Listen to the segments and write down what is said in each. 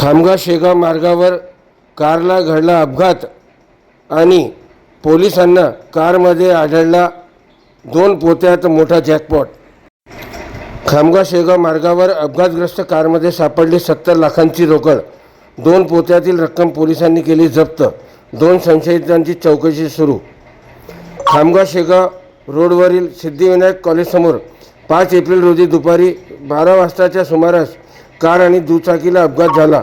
खामगाव शेगाव मार्गावर कारला घडला अपघात आणि पोलिसांना कारमध्ये आढळला दोन पोत्यात मोठा जॅकपॉट. खामगाव शेगाव मार्गावर अपघातग्रस्त कारमध्ये सापडली सत्तर लाखांची रोकड. दोन पोत्यातील रक्कम पोलिसांनी केली जप्त. दोन संशयितांची चौकशी सुरू. खामगाव शेगाव रोडवरील सिद्धिविनायक कॉलेजसमोर पाच एप्रिल रोजी दुपारी बारा वाजताच्या सुमारास कार आणि दुचाकीला अपघात झाला.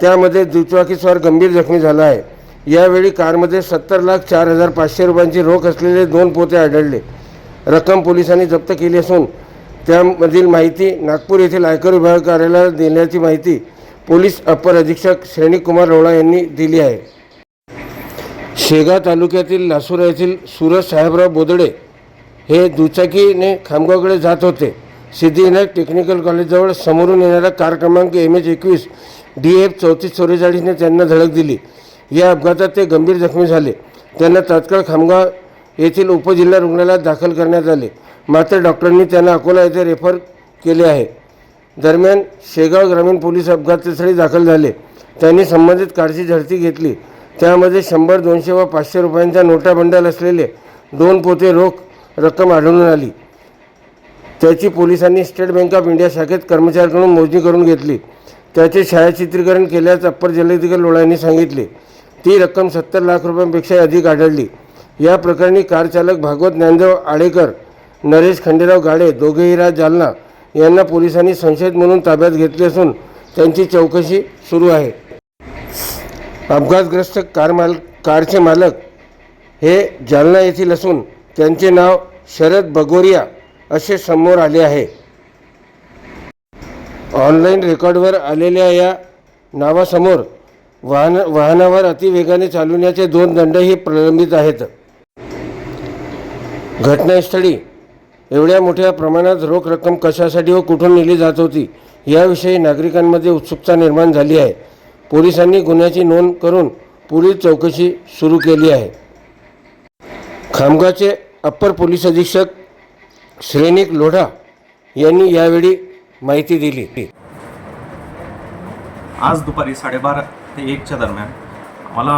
त्यामध्ये दुचाकीस्वार गंभीर जखमी झाला आहे. यावेळी कारमध्ये सत्तर लाख चार हजार पाचशे रुपयांची रोख असलेले दोन पोते आढळले. रक्कम पोलिसांनी जप्त केली असून त्यामधील माहिती नागपूर येथील आयकर विभाग कार्यालयाला देण्याची माहिती पोलीस अपर अधीक्षक श्रेणीकुमार रोळा यांनी दिली आहे. शेगाव तालुक्यातील लासुरा येथील सूरज साहेबराव बोदडे हे दुचाकीने खामगावकडे जात होते. सिद्धिविनायक टेक्निकल कॉलेजजवळ समोरून येणारा कार क्रमांक एम एच एकवीस डी एफ चौतीस चौवेचाळीसने त्यांना धडक दिली. या अपघातात ते गंभीर जखमी झाले. त्यांना तात्काळ खामगाव येथील उपजिल्हा रुग्णालयात दाखल करण्यात आले. मात्र डॉक्टरांनी त्यांना अकोला येथे रेफर केले आहे. दरम्यान शेगाव ग्रामीण पोलीस अपघातस्थळी दाखल झाले. त्यांनी संबंधित कारची झडती घेतली. त्यामध्ये शंभर दोनशे व पाचशे रुपयांच्या नोटा बंडल असलेले दोन पोते रोख रक्कम आढळून आली. त्याची पोलिसांनी स्टेट बँक ऑफ इंडिया शाखेत कर्मचाऱ्यांकडून मोजणी करून घेतली. त्याचे छायाचित्रीकरण केल्यास अप्पर जिल्हाधिकारी लोळा यांनी सांगितले. ती रक्कम सत्तर लाख रुपयांपेक्षा अधिक आढळली. या प्रकरणी कारचालक भागवत ज्ञानदेव आडेकर नरेश खंडेराव गाडे दोघेही राज जालना यांना पोलिसांनी संशयित म्हणून ताब्यात घेतले असून त्यांची चौकशी सुरू आहे. अपघातग्रस्त कार माल कारचे मालक हे जालना येथील असून त्यांचे नाव शरद बगोरिया असे समोर आले आहे. ऑनलाईन रेकॉर्डवर आलेल्या या नावासमोर वाहन वाहनावर अतिवेगाने चालवण्याचे दोन दंडही प्रलंबित आहेत. घटनास्थळी एवढ्या मोठ्या प्रमाणात रोख रक्कम कशासाठी व कुठून नेली जात होती याविषयी नागरिकांमध्ये उत्सुकता निर्माण झाली आहे. पोलिसांनी गुन्ह्याची नोंद करून पुढील चौकशी सुरू केली आहे. खामगावचे अप्पर पोलीस अधीक्षक श्रेणिक लोढा यांनी यावेळी माहिती दिली. आज दुपारी साडेबारा ते एकच्या दरम्यान मला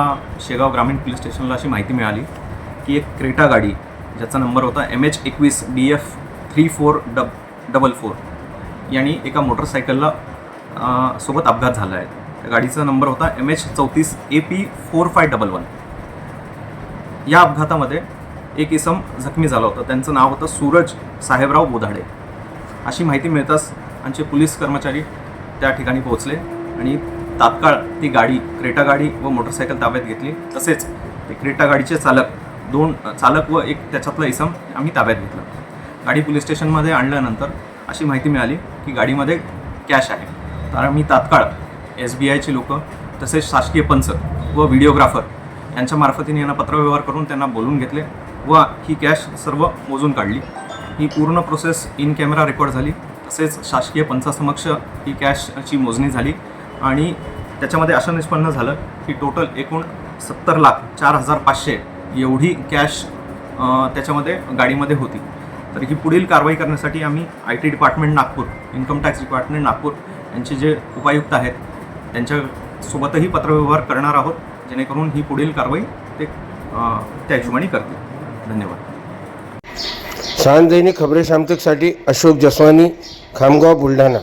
शेगाव ग्रामीण पोलीस स्टेशनला अशी माहिती मिळाली की एक क्रेटा गाडी ज्याचा नंबर होता एम एच एकवीस D F three four dub double four यांनी एका मोटरसायकलला सोबत अपघात झाला आहे. त्या गाडीचा नंबर होता एम एच चौतीस A P four five double one. या अपघातामध्ये एक इसम जखमी झाला होता. त्यांचं नाव होतं सूरज साहेबराव बोधाडे. अशी माहिती मिळताच आमचे पोलीस कर्मचारी त्या ठिकाणी पोहोचले आणि तात्काळ ती गाडी क्रेटा गाडी व मोटरसायकल ताब्यात घेतली. तसेच ते क्रेटा गाडीचे चालक दोन चालक व एक त्याच्यातला इसम आम्ही ताब्यात घेतलं. गाडी पोलीस स्टेशनमध्ये आणल्यानंतर अशी माहिती मिळाली की गाडीमध्ये कॅश आहे. तर आम्ही तात्काळ एस बी आयचे लोक तसेच शासकीय पंच व व्हिडिओग्राफर यांच्या मार्फतीने यांना पत्रव्यवहार करून त्यांना बोलून घेतले. व ही कॅश सर्व मोजून काढली. ही पूर्ण प्रोसेस इन कॅमेरा रेकॉर्ड झाली. तसेच शासकीय पंचासमक्ष ही कॅशची मोजणी झाली. आणि त्याच्यामध्ये असं निष्पन्न झालं की टोटल एकूण सत्तर लाख चार हजार पाचशे एवढी कॅश त्याच्यामध्ये गाडीमध्ये होती. तर ही पुढील कारवाई करण्यासाठी आम्ही I T department Nagpur income tax department Nagpur यांचे जे उपायुक्त आहेत त्यांच्यासोबतही पत्रव्यवहार करणार आहोत जेणेकरून ही पुढील कारवाई ते त्या हिशोबाने करतील. धन्यवाद. सांज दैनिक खबरे सामतकसाठी अशोक जसवानी खामगाव बुलढाणा.